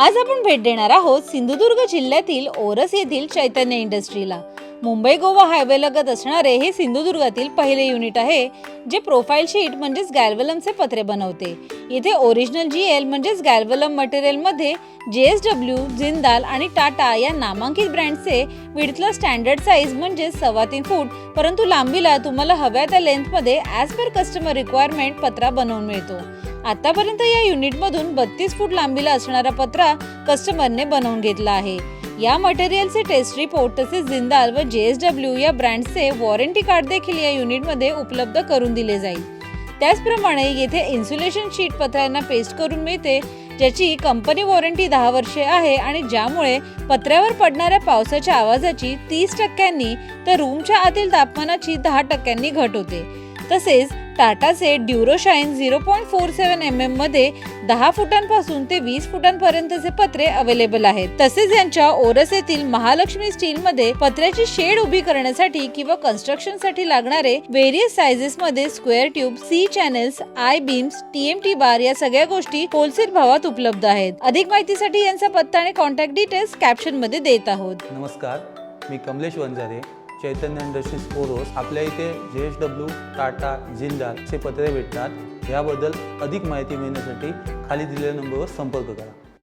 आज आपण भेट देणार आहोत सिंधुदुर्ग जिल्ह्यातील ओरस येथील चैतन्य इंडस्ट्रीला. मुंबई गोवा हायवे लगत असणारे हे सिंधुदुर्गातील पहिले युनिट आहे जे प्रोफाईल शीट म्हणजेच गॅल्वलमचे पत्रे बनवते. येथे ओरिजिनल जी एल म्हणजेच गॅल्वलम मटेरियलमध्ये जे एस डब्ल्यू जिंदाल आणि टाटा या नामांकित ब्रँडचे विडथला स्टँडर्ड साईज म्हणजे सव्वा तीन फूट परंतु लांबीला तुम्हाला हव्या त्या लेंथमध्ये ॲज पर कस्टमर रिक्वायरमेंट पत्रा बनवून मिळतो. आतापर्यंत या युनिटमधून बत्तीस फूट लांबीला असणारा पत्रा कस्टमरने बनवून घेतला आहे. या मटेरियलचे टेस्ट रिपोर्ट तसेच जिंदाल व जे एस डब्ल्यू या ब्रँड्सचे वॉरंटी कार्ड देखील या युनिटमध्ये उपलब्ध करून दिले जाईल. त्याचप्रमाणे येथे इन्सुलेशन शीट पत्र्यांना पेस्ट करून मिळते ज्याची कंपनी वॉरंटी दहा वर्षे आहे आणि ज्यामुळे पत्र्यावर पडणाऱ्या पावसाच्या आवाजाची तीस टक्क्यांनी तर रूमच्या आतील तापमानाची दहा टक्क्यांनी घट होते. तसेच टाटाचे Durashine zero point four seven M एममध्ये दहा फुटांपासून ते वीस फुटांपर्यंतचे पत्रे अवेलेबल आहेत. तसेच यांच्या ओरस येथील महालक्ष्मी स्टील मध्ये पत्र्याची शेड उभी करण्यासाठी किंवा कन्स्ट्रक्शनसाठी लागणारे वेरियस सायझेस मध्ये square tube C channels I beams TMT bar या सगळ्या गोष्टी होलसेल भावात उपलब्ध आहेत. अधिक माहितीसाठी यांचा पत्ता आणि कॉन्टॅक्ट डिटेल्स कॅप्शनमध्ये देत आहोत. नमस्कार मी कमलेश वंजारे चैतन्य इंडस्ट्रीज पोरोस आपल्या इथे जे एस डब्ल्यू टाटा जिंदाल असे पत्रे भेटतात. याबद्दल अधिक माहिती मिळण्यासाठी खाली दिलेल्या नंबरवर संपर्क करा.